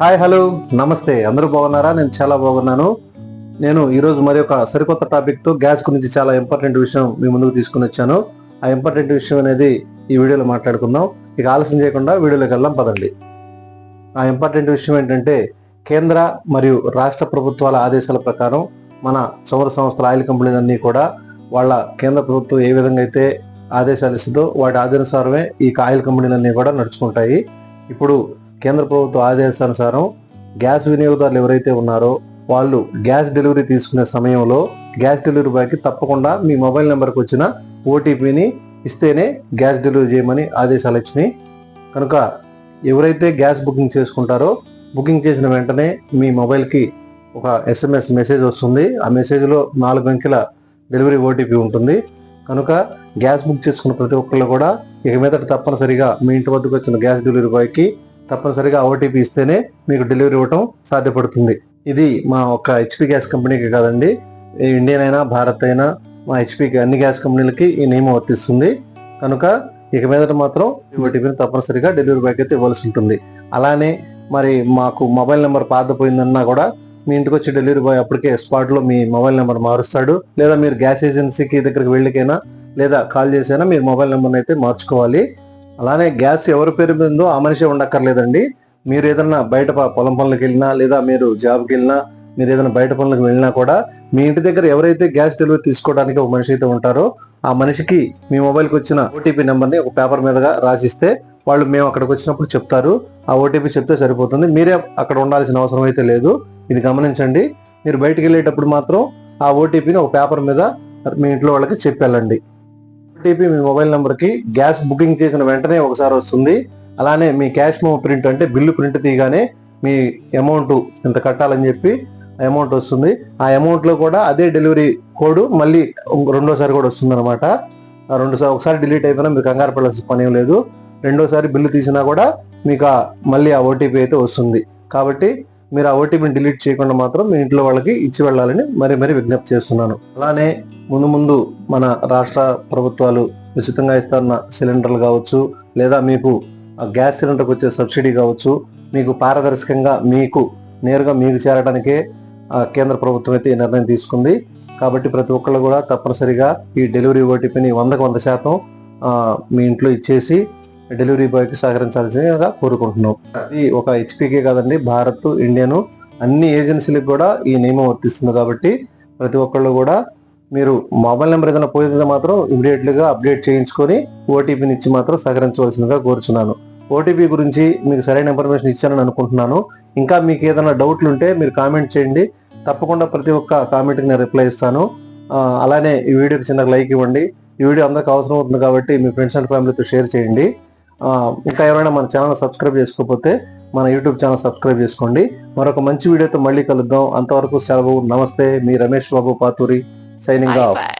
Hi hello. నమస్తే. అందరూ బాగున్నారా? నేను చాలా బాగున్నాను. నేను ఈరోజు మరి ఒక సరికొత్త టాపిక్తో గ్యాస్ గురించి చాలా ఇంపార్టెంట్ విషయం మీ ముందుకు తీసుకుని వచ్చాను. ఆ ఇంపార్టెంట్ విషయం అనేది ఈ వీడియోలో మాట్లాడుకుందాం. ఇక ఆలస్యం చేయకుండా వీడియోలోకి వెళ్దాం పదండి. ఆ ఇంపార్టెంట్ విషయం ఏంటంటే కేంద్ర మరియు రాష్ట్ర ప్రభుత్వాల ఆదేశాల ప్రకారం మన సౌర సంస్థల ఆయిల్ కంపెనీలన్నీ కూడా వాళ్ళ కేంద్ర ప్రభుత్వం ఏ విధంగా అయితే ఆదేశాలు ఇస్తుందో వాటి ఆదేశానుసారమే ఈ ఆయిల్ కంపెనీలన్నీ కూడా నడుచుకుంటాయి. ఇప్పుడు కేంద్ర ప్రభుత్వ ఆదేశానుసారం గ్యాస్ వినియోగదారులు ఎవరైతే ఉన్నారో వాళ్ళు గ్యాస్ డెలివరీ తీసుకునే సమయంలో గ్యాస్ డెలివరీ బాయ్కి తప్పకుండా మీ మొబైల్ నెంబర్కి వచ్చిన ఓటీపీని ఇస్తేనే గ్యాస్ డెలివరీ చేయమని ఆదేశాలు వచ్చినాయి. కనుక ఎవరైతే గ్యాస్ బుకింగ్ చేసుకుంటారో బుకింగ్ చేసిన వెంటనే మీ మొబైల్కి ఒక ఎస్ఎంఎస్ మెసేజ్ వస్తుంది. ఆ మెసేజ్లో నాలుగు అంకెల డెలివరీ ఓటీపీ ఉంటుంది. కనుక గ్యాస్ బుక్ చేసుకున్న ప్రతి ఒక్కళ్ళు కూడా ఇక మీదట తప్పనిసరిగా మీ ఇంటి వద్దకు వచ్చిన గ్యాస్ డెలివరీ బాయ్కి తప్పనిసరిగా ఓటీపీ ఇస్తేనే మీకు డెలివరీ ఇవ్వటం సాధ్యపడుతుంది. ఇది మా ఒక హెచ్పి గ్యాస్ కంపెనీకి కాదండి. ఇండియన్ అయినా భారత్ అయినా మా హెచ్పి అన్ని గ్యాస్ కంపెనీలకి ఈ నియమం వర్తిస్తుంది. కనుక ఇక మీదట మాత్రం ఓటీపీని తప్పనిసరిగా డెలివరీ బాయ్కి అయితే ఇవ్వాల్సి ఉంటుంది. అలానే మరి మాకు మొబైల్ నెంబర్ పాతపోయిందన్నా కూడా మీ ఇంటికి వచ్చి డెలివరీ బాయ్ అప్పటికే స్పాట్లో మీ మొబైల్ నెంబర్ మారుస్తాడు. లేదా మీరు గ్యాస్ ఏజెన్సీకి దగ్గరికి వెళ్ళికైనా లేదా కాల్ చేసైనా మీరు మొబైల్ నెంబర్ని అయితే మార్చుకోవాలి. అలానే గ్యాస్ ఎవరి పేరు మీద ఉందో ఆ మనిషి ఉండక్కర్లేదండి. మీరు ఏదైనా బయట పొలం పనులకు వెళ్ళినా లేదా మీరు జాబ్కి వెళ్ళినా మీరు ఏదైనా బయట పనులకు వెళ్ళినా కూడా మీ ఇంటి దగ్గర ఎవరైతే గ్యాస్ డెలివరీ తీసుకోవడానికి ఒక మనిషి అయితే ఉంటారో ఆ మనిషికి మీ మొబైల్కి వచ్చిన ఓటీపీ నెంబర్ని ఒక పేపర్ మీదగా రాసిస్తే వాళ్ళు మేము అక్కడికి వచ్చినప్పుడు చెప్తారు. ఆ ఓటీపీ చెప్తే సరిపోతుంది. మీరే అక్కడ ఉండాల్సిన అవసరం అయితే లేదు. ఇది గమనించండి. మీరు బయటికి వెళ్ళేటప్పుడు మాత్రం ఆ ఓటీపీని ఒక పేపర్ మీద మీ ఇంట్లో వాళ్ళకి చెప్పి వెళ్ళండి ఓటీపీ మీ మొబైల్ నెంబర్కి గ్యాస్ బుకింగ్ చేసిన వెంటనే ఒకసారి వస్తుంది. అలానే మీ క్యాష్ మో ప్రింట్ అంటే బిల్లు ప్రింట్ తీయగానే మీ అమౌంట్ ఎంత కట్టాలని చెప్పి అమౌంట్ వస్తుంది. ఆ అమౌంట్లో కూడా అదే డెలివరీ కోడ్ మళ్ళీ రెండోసారి కూడా వస్తుంది అనమాట రెండు సార్ ఒకసారి డిలీట్ అయిపోయినా మీరు కంగారు పడాల్సిన పని ఏం లేదు. రెండోసారి బిల్లు తీసినా కూడా మీకు మళ్ళీ ఆ ఓటీపీ అయితే వస్తుంది. కాబట్టి మీరు ఆ ఓటీపీని డిలీట్ చేయకుండా మాత్రం మీ ఇంట్లో వాళ్ళకి ఇచ్చి వెళ్ళాలని మరి మరి విజ్ఞప్తి చేస్తున్నాను. అలానే ముందు ముందు మన రాష్ట్ర ప్రభుత్వాలు ఉచితంగా ఇస్తున్న సిలిండర్లు కావచ్చు లేదా మీకు గ్యాస్ సిలిండర్కి వచ్చే సబ్సిడీ కావచ్చు మీకు పారదర్శకంగా మీకు నేరుగా మీకు చేరడానికే కేంద్ర ప్రభుత్వం అయితే ఈ నిర్ణయం తీసుకుంది. కాబట్టి ప్రతి ఒక్కళ్ళు కూడా తప్పనిసరిగా ఈ డెలివరీ ఓటీపీని వందకు వంద శాతం మీ ఇంట్లో ఇచ్చేసి డెలివరీ బాయ్కి సహకరించాల్సిందిగా కోరుకుంటున్నాం. అది ఒక హెచ్పీకే కాదండి భారత్ ఇండియను అన్ని ఏజెన్సీలకు కూడా ఈ నియమం వర్తిస్తుంది. కాబట్టి ప్రతి ఒక్కళ్ళు కూడా మీరు మొబైల్ నెంబర్ ఏదైనా పోయితే మాత్రం ఇమీడియట్గా అప్డేట్ చేయించుకొని ఓటీపీని ఇచ్చి మాత్రం సహకరించవలసిందిగా కోరుచున్నాను. ఓటీపీ గురించి మీకు సరైన ఇన్ఫర్మేషన్ ఇచ్చానని అనుకుంటున్నాను. ఇంకా మీకు ఏదైనా డౌట్లు ఉంటే మీరు కామెంట్ చేయండి. తప్పకుండా ప్రతి ఒక్క కామెంట్కి నేను రిప్లై ఇస్తాను. అలానే ఈ వీడియోకి చిన్న లైక్ ఇవ్వండి. ఈ వీడియో అందరికి అవసరం అవుతుంది కాబట్టి మీ ఫ్రెండ్స్ అండ్ ఫ్యామిలీతో షేర్ చేయండి. ఇంకా ఎవరైనా మన ఛానల్ సబ్స్క్రైబ్ చేసుకోకపోతే మన యూట్యూబ్ ఛానల్ సబ్స్క్రైబ్ చేసుకోండి. మరొక మంచి వీడియోతో మళ్ళీ కలుద్దాం. అంతవరకు సెలవు. నమస్తే. మీ రమేష్ బాబు పాతూరి. Signing off.